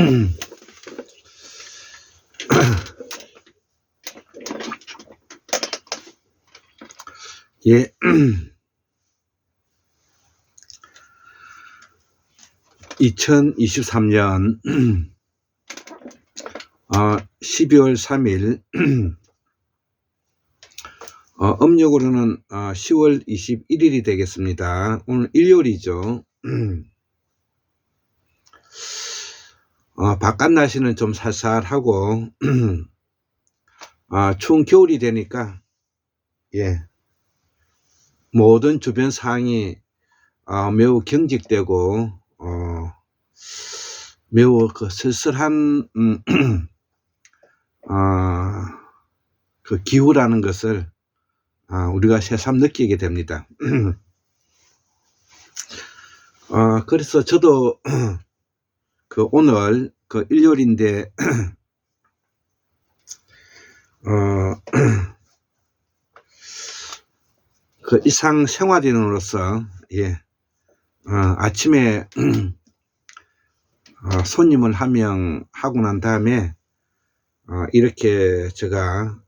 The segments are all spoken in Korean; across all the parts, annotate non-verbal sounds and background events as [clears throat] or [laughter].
[clears throat] 예. (2023년) 어, 12월 3일 어, 음력으로는 어, 10월 21일이 되겠습니다. 오늘 일요일이죠. [clears throat] 어, 바깥 날씨는 좀 살살하고 [clears throat] 아, 추운 겨울이 되니까 예 모든 주변 상황이 어, 매우 경직되고 어, 매우 그 쓸쓸한 음, 어, [clears throat] 그 기후라는 것을 아, 우리가 새삼 느끼게 됩니다. 어, [clears throat] 그래서 저도 그 오늘 그 일요일인데 [clears throat] 어, [clears throat] 그 일상 생활인으로서 예, 어, 아침에 [clears throat] 어, 손님을 한 명 하고 난 다음에 어, 이렇게 제가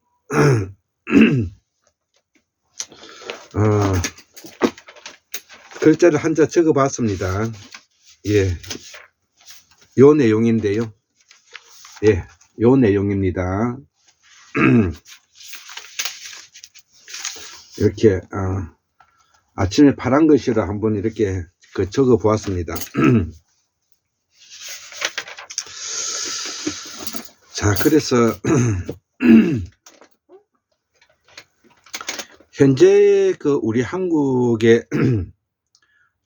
어, 글자를 한자 적어 봤습니다. 예. 요 내용인데요. 예. 요 내용입니다. [clears throat] 이렇게, 어, 아침에 파란 글씨로 한번 이렇게 그 적어 보았습니다. [clears throat] 자, 그래서, [clears throat] 현재 그 우리 한국의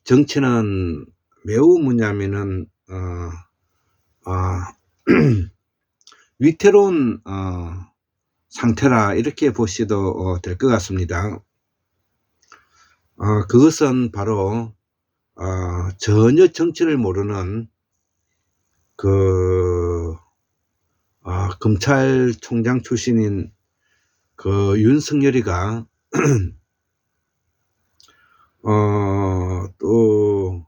정치는 매우 뭐냐면은 어, 어, [clears throat] 위태로운 어, 상태라 이렇게 보시도 어, 될것 같습니다. 어, 그것은 바로 어, 전혀 정치를 모르는 그 어, 검찰총장 출신인 그 윤석열이가 [clears throat] 어, 또,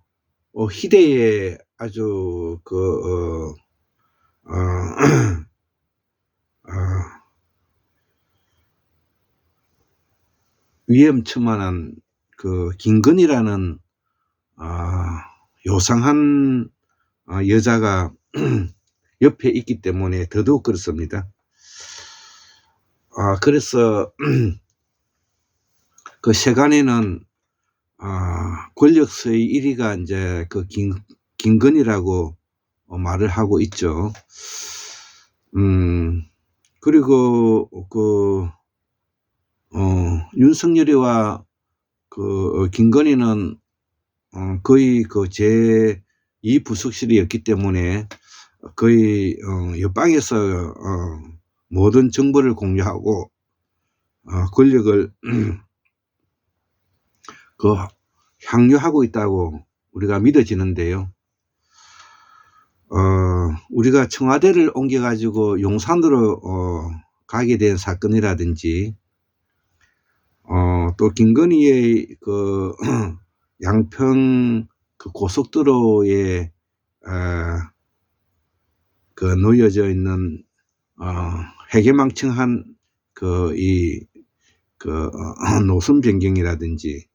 어, 희대의 아주, 그, 어, 어, [clears throat] 어, 위험천만한 그, 김건희라는, 아, 요상한 어, 여자가 [clears throat] 옆에 있기 때문에 더더욱 그렇습니다. 아, 그래서, [clears throat] 그 세간에는 아, 권력서의 1위가 이제 그 김, 김건희라고 어, 말을 하고 있죠. 음, 그리고 그, 어, 윤석열이와 그, 어, 김건희는 어, 거의 그제이 부속실이었기 때문에 거의 어, 옆방에서 어, 모든 정보를 공유하고 어, 권력을 [clears throat] 그 향유하고 있다고 우리가 믿어지는데요. 어, 우리가 청와대를 옮겨가지고 용산으로 어, 가게 된 사건이라든지, 어, 또 김건희의 그 [clears throat] 양평 그 고속도로에 어, 그 놓여져 있는 어, 해계망청한 그 이그 어, [clears throat] 노선 변경이라든지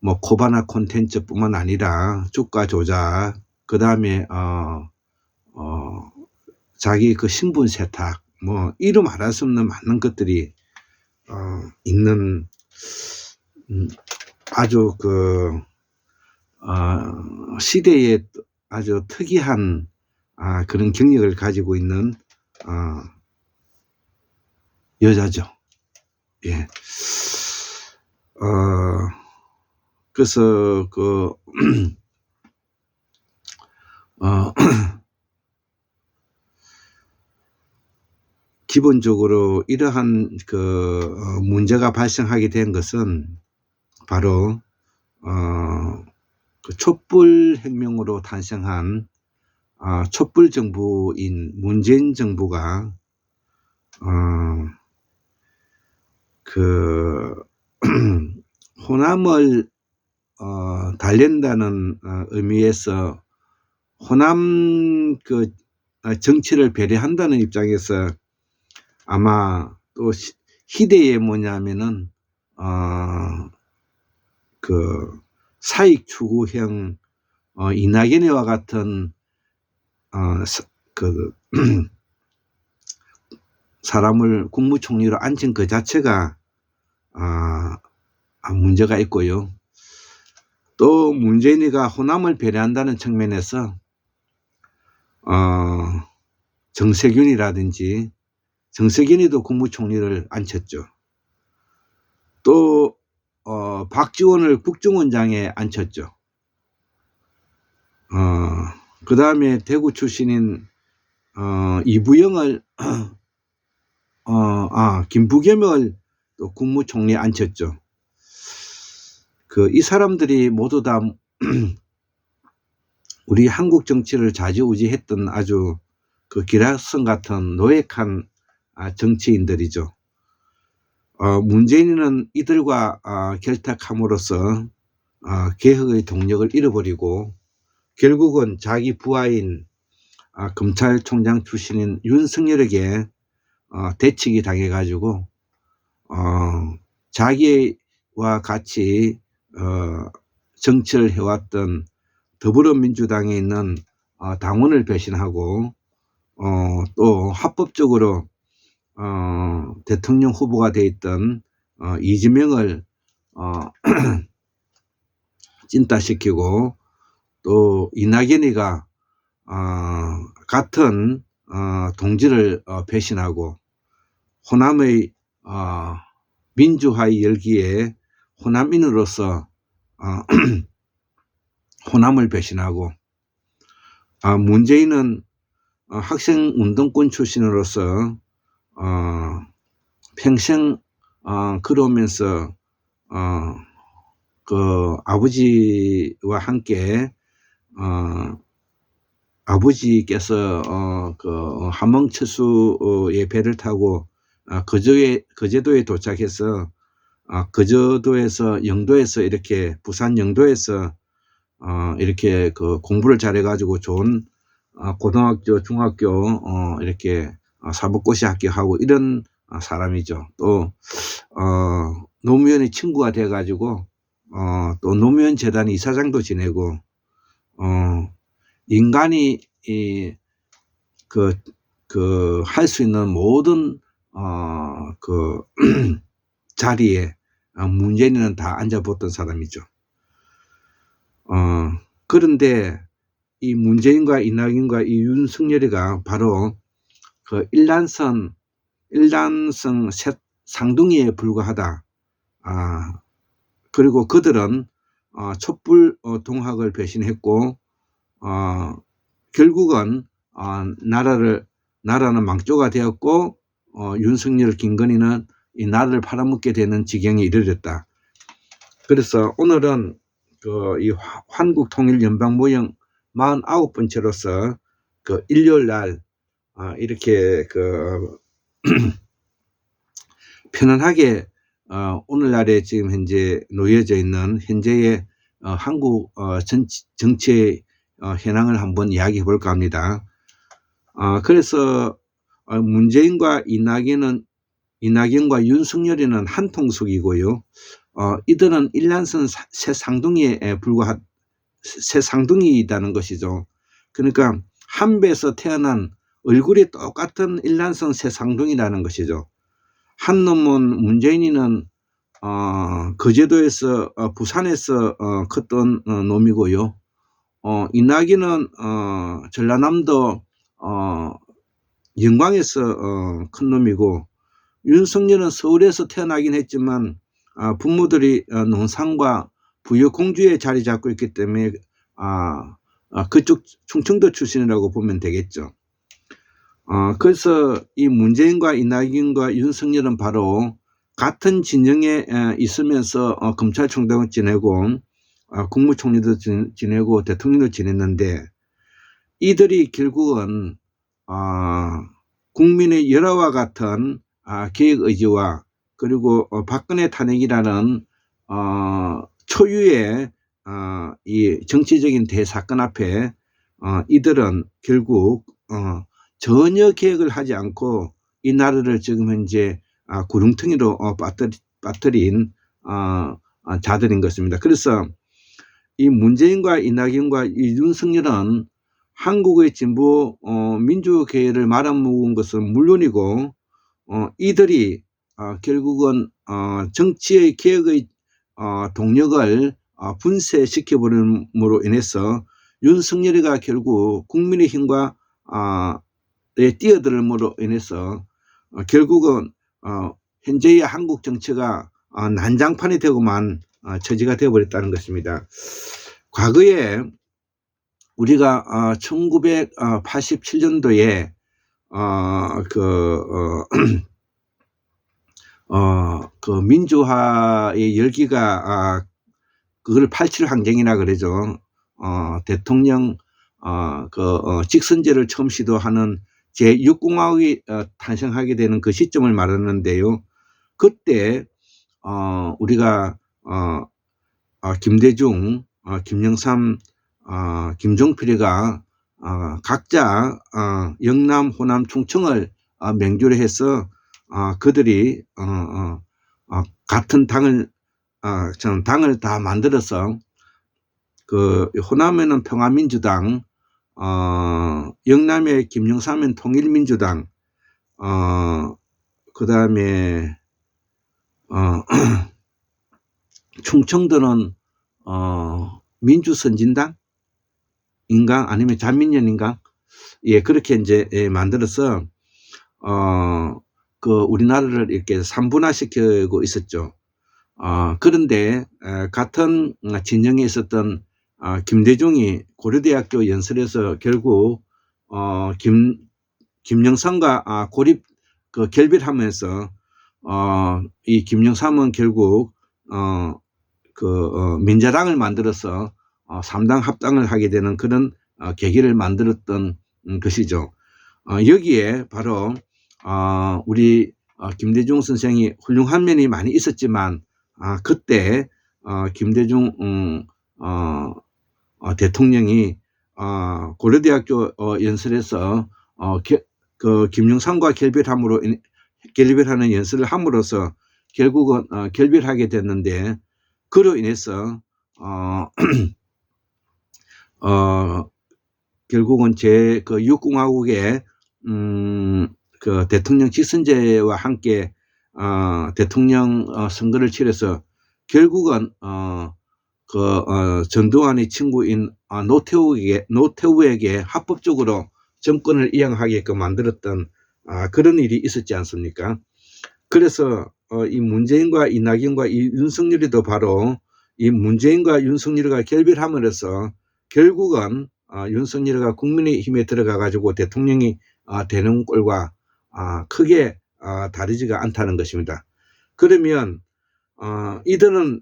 뭐 코바나 콘텐츠뿐만 아니라 주가 조작, 그 다음에 어, 어, 자기 그 신분 세탁, 뭐 이름 알할 수 없는 많은 것들이 어, 있는 음, 아주 그 어, 시대에 아주 특이한 아, 그런 경력을 가지고 있는 어, 여자죠. 예. 어, 그래서 그 [clears throat] 어, [clears throat] 기본적으로 이러한 그 어, 문제가 발생하게 된 것은 바로 어, 그 촛불 혁명으로 탄생한 어, 촛불 정부인 문재인 정부가 어, 그 [clears throat] 호남을 어, 달랜다는 어, 의미에서 호남 그 어, 정치를 배려한다는 입장에서 아마 또 시- 희대에 뭐냐면은 어그 사익 추구형 어 이낙연이와 같은 어그 [clears throat] 사람을 국무총리로 앉힌 그 자체가 아, 아, 문제가 있고요. 또 문재인이가 호남을 배려한다는 측면에서 어, 정세균이라든지 정세균이도 국무총리를 앉혔죠. 또 어, 박지원을 국정원장에 앉혔죠. 어, 그 다음에 대구 출신인 어, 이부영을 [clears throat] 어, 아, 김부겸을 또 국무총리에 앉혔죠. 그 이 사람들이 모두 다 [clears throat] 우리 한국 정치를 좌지우지했던 아주 그 기라성 같은 노획한 아, 정치인들이죠. 어, 문재인은 이들과 아, 결탁함으로써 아, 개혁의 동력을 잃어버리고 결국은 자기 부하인 아, 검찰총장 출신인 윤석열에게 어, 대치기 당해가지고 어, 자기와 같이 어, 정치를 해왔던 더불어민주당에 있는 어, 당원을 배신하고 어, 또 합법적으로 어, 대통령 후보가 돼 있던 어, 이재명을 어, [clears throat] 찐따시키고 또 이낙연이가 어, 같은 어, 동지를 어, 배신하고 호남의 어, 민주화의 열기에 호남인으로서 어, [clears throat] 호남을 배신하고 아, 문재인은 어, 학생 운동권 출신으로서 어, 평생 어, 그러면서 어, 그 아버지와 함께 어, 아버지께서 어, 그 함흥철수의 배를 타고 아, 거제도에, 거제도에 도착해서 아, 거제도에서 영도에서 이렇게 부산 영도에서 어, 이렇게 그 공부를 잘해가지고 좋은 어, 고등학교, 중학교 어, 이렇게 어, 사법고시 합격하고 이런 어, 사람이죠. 또 어, 노무현의 친구가 돼가지고 어, 또 노무현 재단 이사장도 지내고 어, 인간이 이, 그, 그, 할 수 있는 모든, 어, 그, [clears throat] 자리에 어, 문재인은 다 앉아봤던 사람이죠. 어, 그런데 이 문재인과 이낙연과 이 윤석열이가 바로 그 일란성, 일란성 셋 상둥이에 불과하다. 아, 그리고 그들은 어, 촛불 어, 동학을 배신했고 어, 결국은 어, 나라를 나라는 망조가 되었고 어, 윤석열, 김건희는 이 나라를 팔아먹게 되는 지경에 이르렀다. 그래서 오늘은 그이 한국통일연방모형 49번째로서 그 일요일 날 어, 이렇게 그 [clears throat] 편안하게 어, 오늘날에 지금 현재 놓여져 있는 현재의 어, 한국 어, 정치, 정치의 어, 현황을 한번 이야기해 볼까 합니다. 어, 그래서 어, 문재인과 이낙연은 이낙연과 윤석열이는 한 통속이고요. 어, 이들은 일란선 사- 새 상둥이에 불과한 새 상둥이라는 것이죠. 그러니까 한 배에서 태어난 얼굴이 똑같은 일란성 새 상둥이라는 것이죠. 한 놈은 문재인이는 어, 거제도에서 어, 부산에서 어, 컸던 어, 놈이고요. 어, 이낙연은 어, 전라남도 어, 영광에서 어, 큰 놈이고 윤석열은 서울에서 태어나긴 했지만 아, 부모들이 어, 논산과 부여 공주에 자리 잡고 있기 때문에 아, 아, 그쪽 충청도 출신이라고 보면 되겠죠. 어, 그래서 이 문재인과 이낙연과 윤석열은 바로 같은 진영에 에, 있으면서 어, 검찰총장을 지내고 어, 국무총리도 지- 지내고 대통령도 지냈는데 이들이 결국은 어, 국민의 열화와 같은 아, 개혁 의지와 그리고 어, 박근혜 탄핵이라는 어, 초유의 어, 이 정치적인 대사건 앞에 어, 이들은 결국 어, 전혀 계획을 하지 않고 이 나라를 지금 현재 아, 구렁텅이로 어, 빠뜨리, 빠뜨린 어, 어, 자들인 것입니다. 그래서 이 문재인과 이낙연과 이 윤석열은 한국의 진보 어, 민주계를 말아먹은 것은 물론이고 어, 이들이 어, 결국은 어, 정치의 개혁의 어, 동력을 어, 분쇄시켜버림으로 인해서 윤석열이가 결국 국민의힘과 어, 에 뛰어들음으로 인해서 어, 결국은 어, 현재의 한국 정치가 어, 난장판이 되고만 어, 처지가 되어버렸다는 것입니다. 과거에 우리가 어, 1987년도에 어, 그, 어, [clears throat] 어, 그 민주화의 열기가 아, 그걸 87 항쟁이라 그러죠. 어, 대통령 어, 그 어, 직선제를 처음 시도하는 제6공화국이 어, 탄생하게 되는 그 시점을 말하는데요. 그때 어, 우리가 어, 어, 김대중, 어, 김영삼, 어, 김종필이가 어, 각자 어, 영남, 호남, 충청을 어, 맹주를 해서 어, 그들이 어, 어, 어, 같은 당을 어, 전 당을 다 만들어서 그 호남에는 평화민주당, 어, 영남에 김영삼은 통일민주당, 어, 그 다음에 어, [clears throat] 충청도는 어, 민주선진당? 인가? 아니면 잔민연인가? 예 그렇게 이제 예, 만들어서 어 그 우리나라를 이렇게 삼분화시키고 있었죠. 어 그런데 에, 같은 진영에 있었던 어, 김대중이 고려대학교 연설에서 결국 어 김 김영삼과 아, 고립 그 결별하면서 어, 이 김영삼은 결국 어, 그 어, 민자당을 만들어서 어, 3당 합당을 하게 되는 그런 어, 계기를 만들었던 음, 것이죠. 어, 여기에 바로 어, 우리 어, 김대중 선생이 훌륭한 면이 많이 있었지만 아, 그때 어, 김대중 음, 어, 어, 대통령이 어, 고려대학교 어, 연설에서 어, 게, 그 김영삼과 결별함으로 인- 결별하는 연설을 함으로써 결국은 어, 결별하게 됐는데 그로 인해서 어, [clears throat] 어, 결국은 제 그 육공화국의 음, 그 대통령 직선제와 함께 어, 대통령 어, 선거를 치러서 결국은 어, 그 어, 전두환의 친구인 아, 노태우에게 노태우에게 합법적으로 정권을 이양하게끔 만들었던 아, 그런 일이 있었지 않습니까? 그래서 어, 이 문재인과 이낙연과 이 윤석열이도 바로 이 문재인과 윤석열이가 결별함으로써 결국은 어, 윤석열이가 국민의힘에 들어가 가지고 대통령이 아, 되는 꼴과 아, 크게 아, 다르지가 않다는 것입니다. 그러면 어, 이들은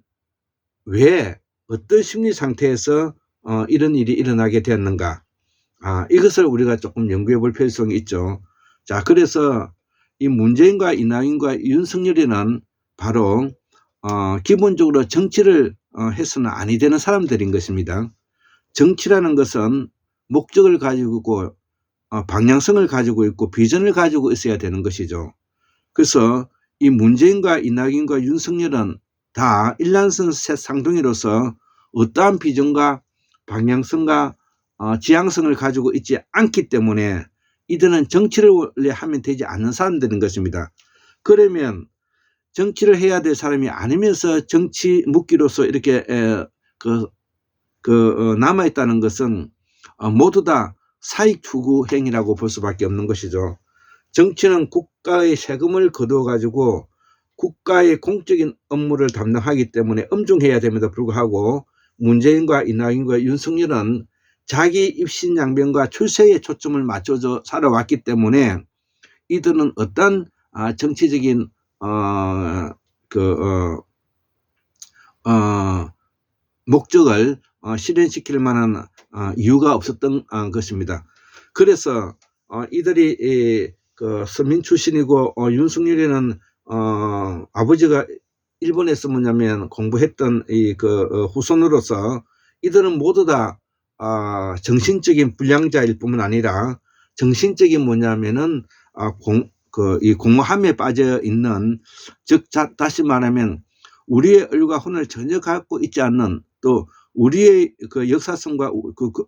왜 어떤 심리 상태에서 어, 이런 일이 일어나게 되었는가? 아, 이것을 우리가 조금 연구해 볼 필요성이 있죠. 자, 그래서 이 문재인과 이낙연과 윤석열이는 바로 어, 기본적으로 정치를 어, 해서는 아니 되는 사람들인 것입니다. 정치라는 것은 목적을 가지고 방향성을 가지고 있고 비전을 가지고 있어야 되는 것이죠. 그래서 이 문재인과 이낙연과 윤석열은 다 일란성 새 쌍둥이로서 어떠한 비전과 방향성과 어, 지향성을 가지고 있지 않기 때문에 이들은 정치를 원래 하면 되지 않는 사람들인 것입니다. 그러면 정치를 해야 될 사람이 아니면서 정치 묵기로서 이렇게 에, 그, 그 어, 남아 있다는 것은 어, 모두 다 사익 추구 행위라고 볼 수밖에 없는 것이죠. 정치는 국가의 세금을 거두어 가지고 국가의 공적인 업무를 담당하기 때문에 엄중해야 됨에도 불구하고 문재인과 이낙연과 윤석열은 자기 입신 양변과 출세에 초점을 맞춰서 살아왔기 때문에 이들은 어떤 아, 정치적인 어, 그, 어, 어, 목적을 어, 실현시킬 만한 어, 이유가 없었던 어, 것입니다. 그래서 어, 이들이 이, 그 서민 출신이고 어, 윤석열이는 어, 아버지가 일본에서 뭐냐면 공부했던 이 그 후손으로서 이들은 모두 다 아, 정신적인 불량자일 뿐만 아니라 정신적인 뭐냐면은 아, 공, 그, 이 공허함에 빠져 있는 즉 자, 다시 말하면 우리의 얼과 혼을 전혀 갖고 있지 않는 또 우리의 그 역사성과 우- 그, 그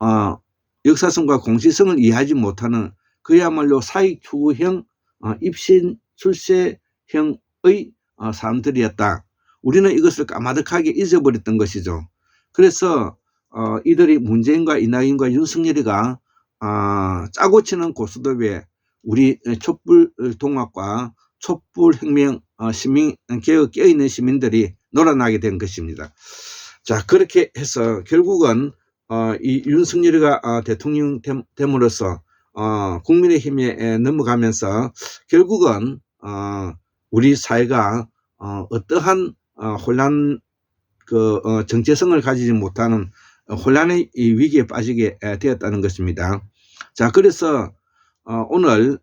아, 역사성과 공시성을 이해하지 못하는 그야말로 사익 추구형 어, 입신 출세형의 어, 사람들이었다. 우리는 이것을 까마득하게 잊어버렸던 것이죠. 그래서 어, 이들이 문재인과 이낙연과 윤석열이가 아, 짜고 치는 고스톱에 우리 촛불 동학과 촛불 혁명 어, 시민 개혁 깨어있는 시민들이 놀아나게 된 것입니다. 자 그렇게 해서 결국은 어, 이 윤석열이가 어, 대통령 됨- 됨으로써 어, 국민의힘에 에, 넘어가면서 결국은 어, 우리 사회가 어, 어떠한 어, 혼란 그 어, 정체성을 가지지 못하는 어, 혼란의 이 위기에 빠지게 에, 되었다는 것입니다. 자 그래서 어, 오늘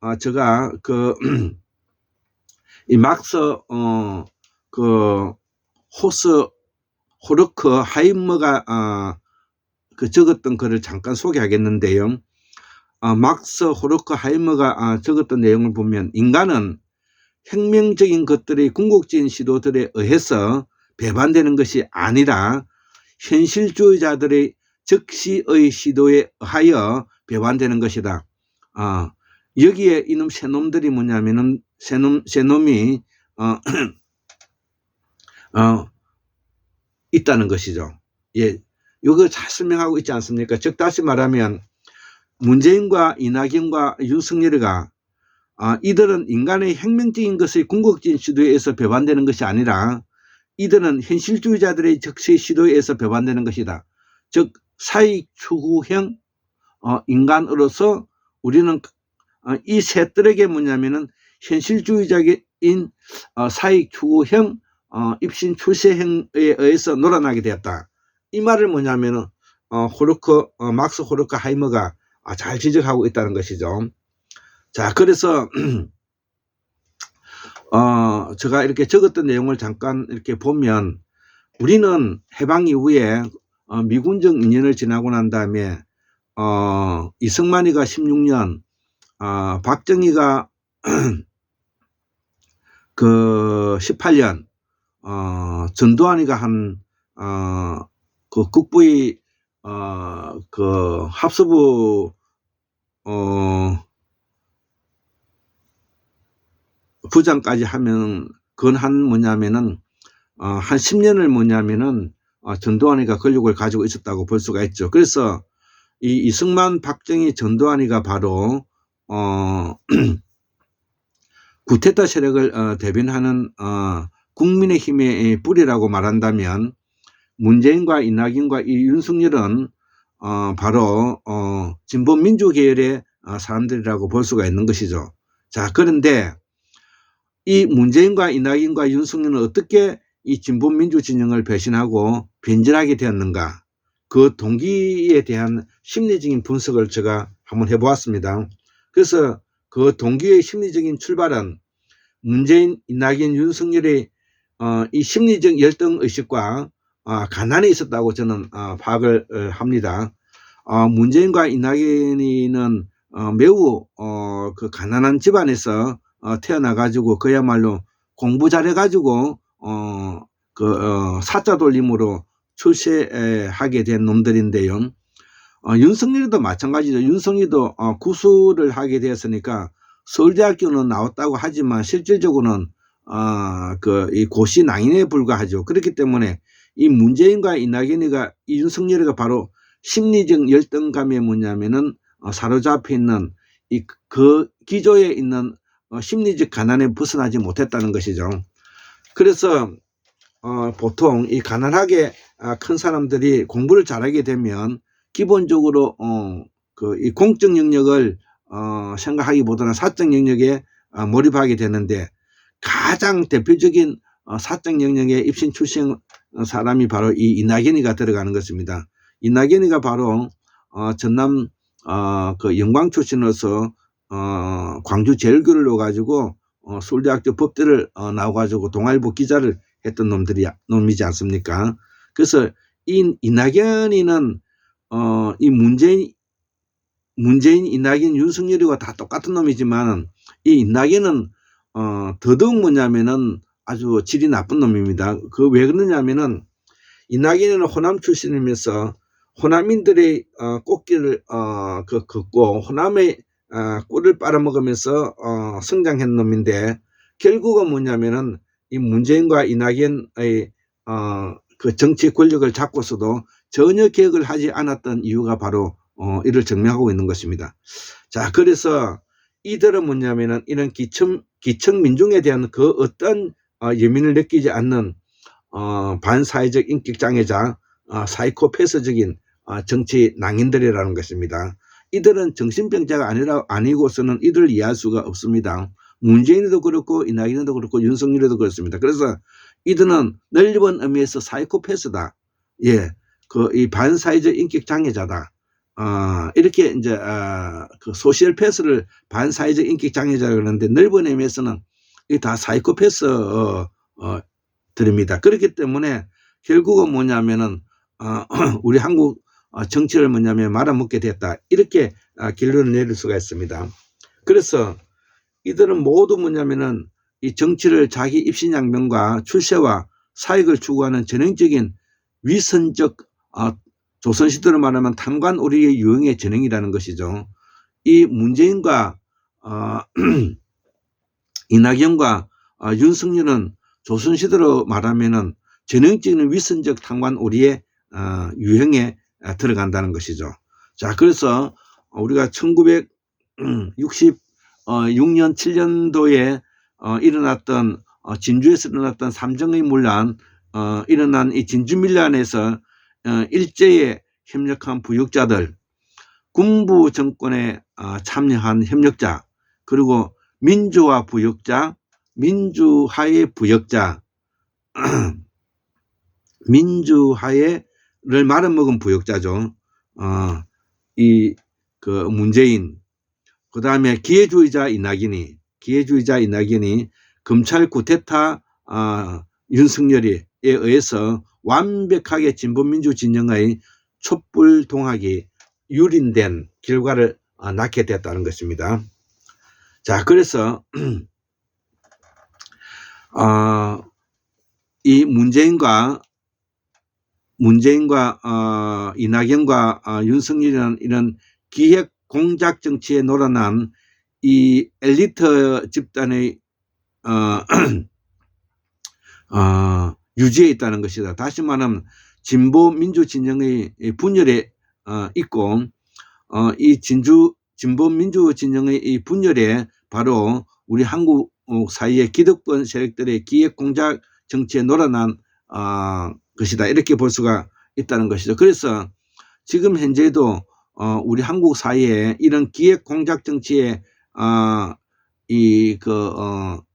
어, 제가 그 [clears throat] 이 막스 어, 그 호스 호르크 하임머가 어, 그 적었던 글을 잠깐 소개하겠는데요. 어, 막스 호르크 하이머가 어, 적었던 내용을 보면 인간은 혁명적인 것들의 궁극적인 시도들에 의해서 배반되는 것이 아니라 현실주의자들의 즉시의 시도에 의하여 배반되는 것이다. 어, 여기에 이놈 새놈들이 뭐냐면은 새놈 새놈이 어, [clears throat] 어, 있다는 것이죠. 예, 이거 잘 설명하고 있지 않습니까? 즉 다시 말하면 문재인과 이낙연과 윤석열이가 아, 이들은 인간의 혁명적인 것의 궁극적인 시도에 의해서 배반되는 것이 아니라 이들은 현실주의자들의 적시 시도에 의해서 배반되는 것이다. 즉 사익 추구형 어, 인간으로서 우리는 어, 이 셋들에게 뭐냐면은 현실주의자인 어, 사익 추구형 어, 입신 출세형에 의해서 놀아나게 되었다. 이 말을 뭐냐면은 어, 호르크 어, 막스 호르크 하이머가 아, 잘 지적하고 있다는 것이죠. 자, 그래서 [clears throat] 어, 제가 이렇게 적었던 내용을 잠깐 이렇게 보면 우리는 해방 이후에 어, 미군정 2년을 지나고 난 다음에 어, 이승만이가 16년, 어, 박정희가 [clears throat] 그 18년, 어, 전두환이가 한, 어, 그 국부의, 어, 그 합수부, 어, 부장까지 하면, 그건 한 뭐냐면은, 어, 한 10년을 뭐냐면은, 어, 전두환이가 권력을 가지고 있었다고 볼 수가 있죠. 그래서 이 이승만, 박정희, 전두환이가 바로, 어, [clears throat] 구테타 세력을 어, 대변하는 어, 국민의힘의 뿌리라고 말한다면 문재인과 이낙연과 이 윤석열은 어, 바로 어, 진보 민주 계열의 어, 사람들이라고 볼 수가 있는 것이죠. 자 그런데 이 문재인과 이낙연과 윤석열은 어떻게 이 진보 민주 진영을 배신하고 변절하게 되었는가? 그 동기에 대한 심리적인 분석을 제가 한번 해보았습니다. 그래서 그 동기의 심리적인 출발은 문재인, 이낙연, 윤석열의 어, 이 심리적 열등 의식과 어, 가난에 있었다고 저는 어, 파악을 어, 합니다. 어, 문재인과 이낙연이는 어, 매우 어, 그 가난한 집안에서 어, 태어나 가지고 그야말로 공부 잘해 가지고 어, 그 어, 사자 돌림으로 출세하게 된 놈들인데요. 어, 윤석열도 마찬가지죠. 윤석열도 어, 구술을 하게 되었으니까 서울대학교는 나왔다고 하지만 실질적으로는 어, 그이 고시 낭인에 불과하죠. 그렇기 때문에 이 문재인과 이낙연이가 이 윤석열이가 바로 심리적 열등감에 뭐냐면은 어, 사로잡혀 있는 이 그 기조에 있는 어, 심리적 가난에 벗어나지 못했다는 것이죠. 그래서 어, 보통 이 가난하게 아, 큰 사람들이 공부를 잘하게 되면 기본적으로 어, 그 이 공적 영역을 어, 생각하기보다는 사적 영역에 어, 몰입하게 되는데 가장 대표적인 어, 사적 영역에 입신 출신 어, 사람이 바로 이 이낙연이가 들어가는 것입니다. 이낙연이가 바로 어, 전남 어, 그 영광 출신으로서 어, 광주 제일교를 넣어가지고 어, 서울대학교 법대를 어, 나와가지고 동아일보 기자를 했던 놈들이 놈이지 않습니까? 그래서 이 이낙연이는 어, 이 문재인, 문재인, 이낙연, 윤석열이와 다 똑같은 놈이지만 이 이낙연은 어, 더더욱 뭐냐면은 아주 질이 나쁜 놈입니다. 그 왜 그러냐면은 이낙연은 호남 출신이면서 호남인들의 어, 꽃길을 어, 그, 걷고 호남의 어, 꿀을 빨아먹으면서 어, 성장한 놈인데 결국은 뭐냐면은 이 문재인과 이낙연의 어, 그 정치 권력을 잡고서도 전혀 개혁을 하지 않았던 이유가 바로 어, 이를 증명하고 있는 것입니다. 자, 그래서 이들은 뭐냐면은 이런 기층 기층 민중에 대한 그 어떤 어, 예민을 느끼지 않는 어, 반사회적 인격 장애자, 어, 사이코패스적인 어, 정치 낭인들이라는 것입니다. 이들은 정신병자가 아니라 아니고서는 이들을 이해할 수가 없습니다. 문재인도 그렇고 이낙연도 그렇고 윤석열도 그렇습니다. 그래서 이들은 넓은 의미에서 사이코패스다. 예, 그 이 반사회적 인격 장애자다. 아, 이렇게 이제 아, 그 소셜 패스를 반사회적 인격 장애자 그러는데 넓은 의미에서는 이다 사이코패스 어, 어, 들입니다. 그렇기 때문에 결국은 뭐냐면은 어, [clears throat] 우리 한국 어, 정치를 뭐냐면 말아먹게 됐다. 이렇게 아, 결론을 내릴 수가 있습니다. 그래서 이들은 모두 뭐냐면은 이 정치를 자기 입신양명과 출세와 사익을 추구하는 전형적인 위선적 어, 조선시대로 말하면 탐관 우리의 유형의 전형이라는 것이죠. 이 문재인과 어, [clears throat] 이낙연과 어, 윤석열은 조선시대로 말하면은 전형적인 위선적 탐관 우리의 어, 유형에 어, 들어간다는 것이죠. 자, 그래서 우리가 1966년 7년도에 어, 일어났던 어, 진주에서 일어났던 삼정의 문란, 어, 일어난 이 진주 밀란에서 어, 일제에 협력한 부역자들, 군부 정권에 어, 참여한 협력자, 그리고 민주화 부역자, 민주화의 부역자, [clears throat] 민주화의를 말아먹은 부역자죠. 어, 이, 그, 문재인, 그 다음에 기회주의자 이낙연이, 기회주의자 이낙연이 검찰 구테타, 아, 윤석열이에 의해서 완벽하게 진보민주 진영의 촛불 동학이 유린된 결과를 아, 낳게 됐다는 것입니다. 자, 그래서 [clears throat] 어, 이 문재인과 문재인과 어, 이낙연과 어, 윤석열이라는 이런 기획 공작 정치에 놀아난 이 엘리트 집단의 어, [clears throat] 어, 유지에 있다는 것이다. 다시 말하면 진보 민주 진영의 분열에 어, 있고 어, 이 진주 진보 민주 진영의 이 분열에 바로 우리 한국 사이의 기득권 세력들의 기획 공작 정치에 놀아난 어, 것이다. 이렇게 볼 수가 있다는 것이죠. 그래서 지금 현재도 어, 우리 한국 사회에 이런 기획 공작 정치에 어, 이그 어, 예,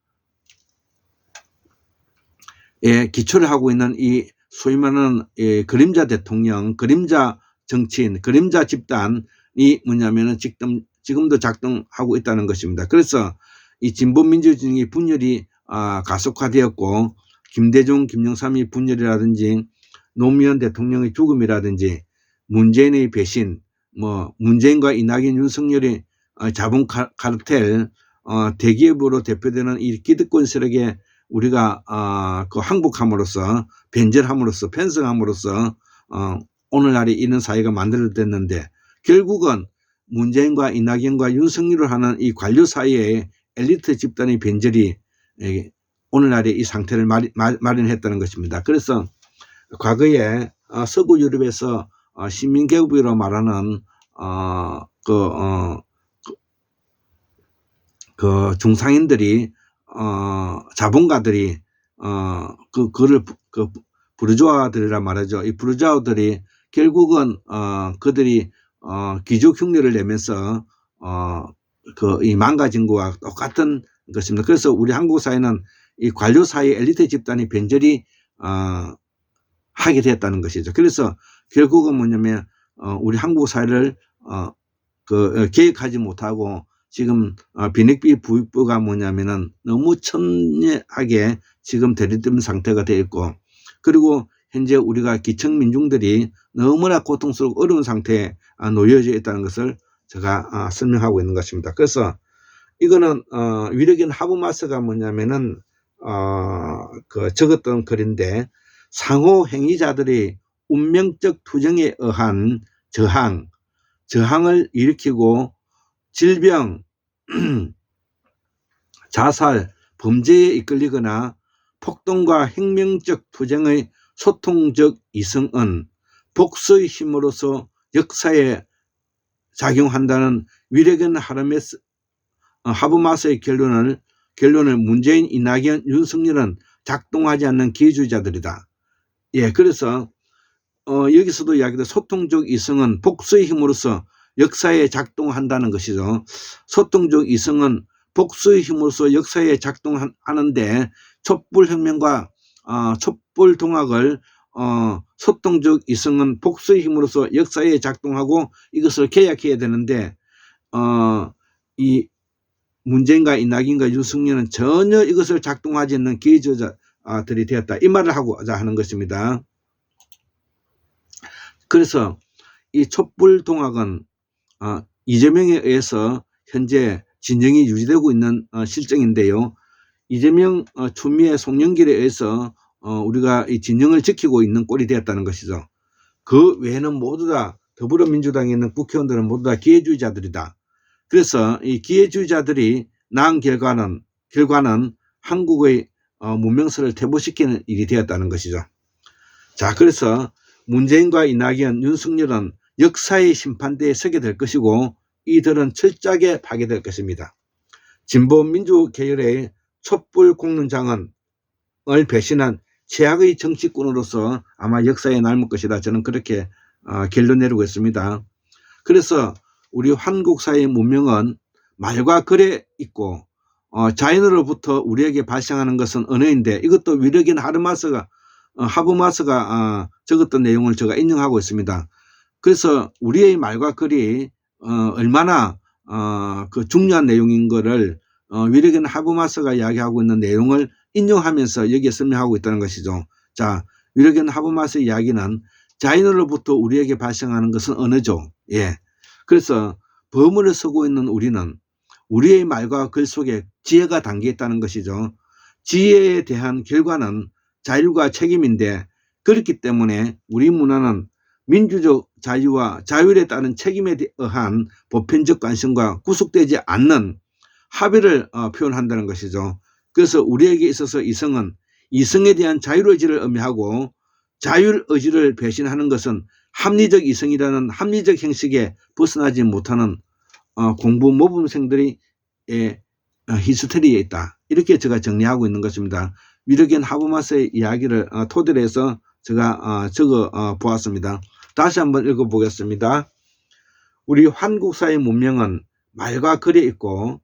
기초를 하고 있는 이 소위 말하는 예, 그림자 대통령, 그림자 정치인, 그림자 집단이 뭐냐면은 지금 지금도 작동하고 있다는 것입니다. 그래서 이 진보민주주의 분열이 아, 가속화되었고 김대중, 김영삼의 분열이라든지 노무현 대통령의 죽음이라든지 문재인의 배신, 뭐 문재인과 이낙연, 윤석열의 어, 자본 카르텔, 어, 대기업으로 대표되는 이 기득권 세력에 우리가 어, 그 항복함으로써 변절함으로써 편성함으로써 어, 오늘날에 이런 사회가 만들어졌는데 결국은 문재인과 이낙연과 윤석열을 하는 이 관료 사이에 엘리트 집단의 변절이 오늘날의 이 상태를 마련했다는 것입니다. 그래서 과거에 어, 서구 유럽에서 어, 시민계급이라고 말하는 어, 그, 어, 그, 그 중상인들이 어, 자본가들이 어, 그 그를 그 부르주아들이라 말하죠. 이 부르주아들이 결국은 어, 그들이 어, 귀족 흉내를 내면서 어, 그 이 망가진 거와 똑같은 것입니다. 그래서 우리 한국 사회는 이 관료 사회 엘리트 집단이 변절이 어, 하게 됐다는 것이죠. 그래서 결국은 뭐냐면 어, 우리 한국 사회를 어, 그 어, 계획하지 못하고 지금 어, 비핵비 부익부가 뭐냐면은 너무 첨예하게 지금 대립된 상태가 되어 있고 그리고 현재 우리가 기청 민중들이 너무나 고통스럽고 어려운 상태에 아, 놓여져 있다는 것을 제가 아, 설명하고 있는 것입니다. 그래서 이거는 어, 위력인 하부마스가 뭐냐면은 어, 그 적었던 글인데 상호 행위자들이 운명적 투정에 의한 저항, 저항을 일으키고 질병, [clears throat] 자살, 범죄에 이끌리거나 폭동과 혁명적 투쟁의 소통적 이성은 복수의 힘으로서 역사에 작용한다는 위력은 하르메스 어, 하브마스의 결론을 결론을 문재인 이낙연 윤석열은 작동하지 않는 기회주의자들이다. 예, 그래서 어, 여기서도 이야기된 소통적 이성은 복수의 힘으로서 역사에 작동한다는 것이죠. 소통적 이성은 복수의 힘으로서 역사에 작동하는데 촛불혁명과 어, 촛불통학을 어, 소통적 이성은 복수의 힘으로서 역사에 작동하고 이것을 계약해야 되는데 어, 이 문재인과 이낙연과 윤석열은 전혀 이것을 작동하지 않는 기회주의자들이 되었다. 이 말을 하고자 하는 것입니다. 그래서 이 촛불통학은 어, 이재명에 의해서 현재 진정이 유지되고 있는 어, 실정인데요. 이재명 어, 추미애 송영길에 의해서 어, 우리가 이 진영을 지키고 있는 꼴이 되었다는 것이죠. 그 외에는 모두 다 더불어민주당에 있는 국회의원들은 모두 다 기회주의자들이다. 그래서 이 기회주의자들이 낳은 결과는 결과는 한국의 어, 문명사를 퇴보시키는 일이 되었다는 것이죠. 자, 그래서 문재인과 이낙연, 윤석열은 역사의 심판대에 서게 될 것이고 이들은 철저하게 파괴될 것입니다. 진보 민주 계열의 촛불 공론장은 을 배신한 최악의 정치꾼으로서 아마 역사에 남을 것이다. 저는 그렇게 어, 결론 내리고 있습니다. 그래서 우리 한국 사회의 문명은 말과 글에 있고 어, 자연으로부터 우리에게 발생하는 것은 언어인데 이것도 위력인 하르마스가 어, 하브마스가 어, 적었던 내용을 제가 인용하고 있습니다. 그래서 우리의 말과 글이 어, 얼마나 어, 그 중요한 내용인 것을 어, 위력인 하브마스가 이야기하고 있는 내용을 인용하면서 여기에 설명하고 있다는 것이죠. 자, 위력인 하브마스 이야기는 자연으로부터 우리에게 발생하는 것은 언어죠. 예. 그래서 범을 쓰고 있는 우리는 우리의 말과 글 속에 지혜가 담겨 있다는 것이죠. 지혜에 대한 결과는 자율과 책임인데 그렇기 때문에 우리 문화는 민주적 자유와 자율에 따른 책임에 의한 보편적 관심과 구속되지 않는 합의를 어, 표현한다는 것이죠. 그래서 우리에게 있어서 이성은 이성에 대한 자율의지를 의미하고 자율의지를 배신하는 것은 합리적 이성이라는 합리적 형식에 벗어나지 못하는 어, 공부 모범생들이 예, 어, 히스테리에 있다. 이렇게 제가 정리하고 있는 것입니다. 위력인 하브마스의 이야기를 어, 토대로 해서 제가 어, 적어 어, 보았습니다. 다시 한번 읽어보겠습니다. 우리 한국사의 문명은 말과 글에 있고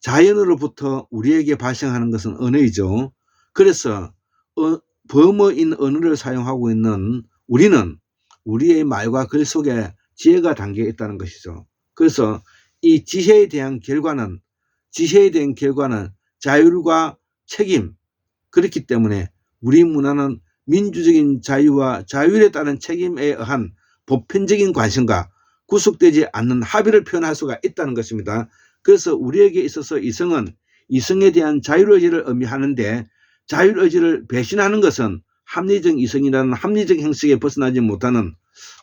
자연으로부터 우리에게 발생하는 것은 언어이죠. 그래서 어, 범어인 언어를 사용하고 있는 우리는 우리의 말과 글 속에 지혜가 담겨 있다는 것이죠. 그래서 이 지혜에 대한 결과는 지혜에 대한 결과는 자율과 책임 그렇기 때문에 우리 문화는 민주적인 자유와 자율에 따른 책임에 의한 보편적인 관심과 구속되지 않는 합의를 표현할 수가 있다는 것입니다. 그래서 우리에게 있어서 이성은 이성에 대한 자율의지를 의미하는데 자율의지를 배신하는 것은 합리적 이성이라는 합리적 형식에 벗어나지 못하는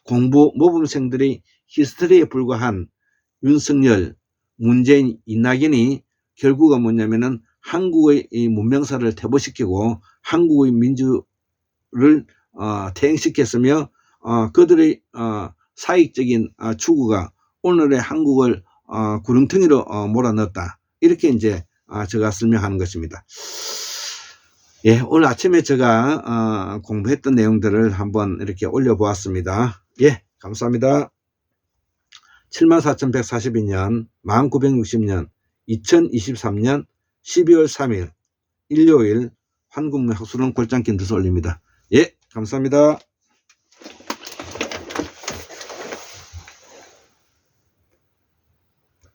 공부 모범생들의 히스토리에 불과한 윤석열, 문재인, 이낙연이 결국은 뭐냐면은 한국의 이 문명사를 퇴보시키고 한국의 민주 를 어, 퇴행시켰으며 어, 그들의 어, 사익적인 어, 추구가 오늘의 한국을 어, 구렁텅이로 어, 몰아넣었다. 이렇게 이제 어, 제가 설명하는 것입니다. 예, 오늘 아침에 제가 어, 공부했던 내용들을 한번 이렇게 올려보았습니다. 예, 감사합니다. 74,142년, 1960년, 2023년 12월 3일, 일요일, 한국의 학술은 골장 낀 뜻을 올립니다. 예, 감사합니다.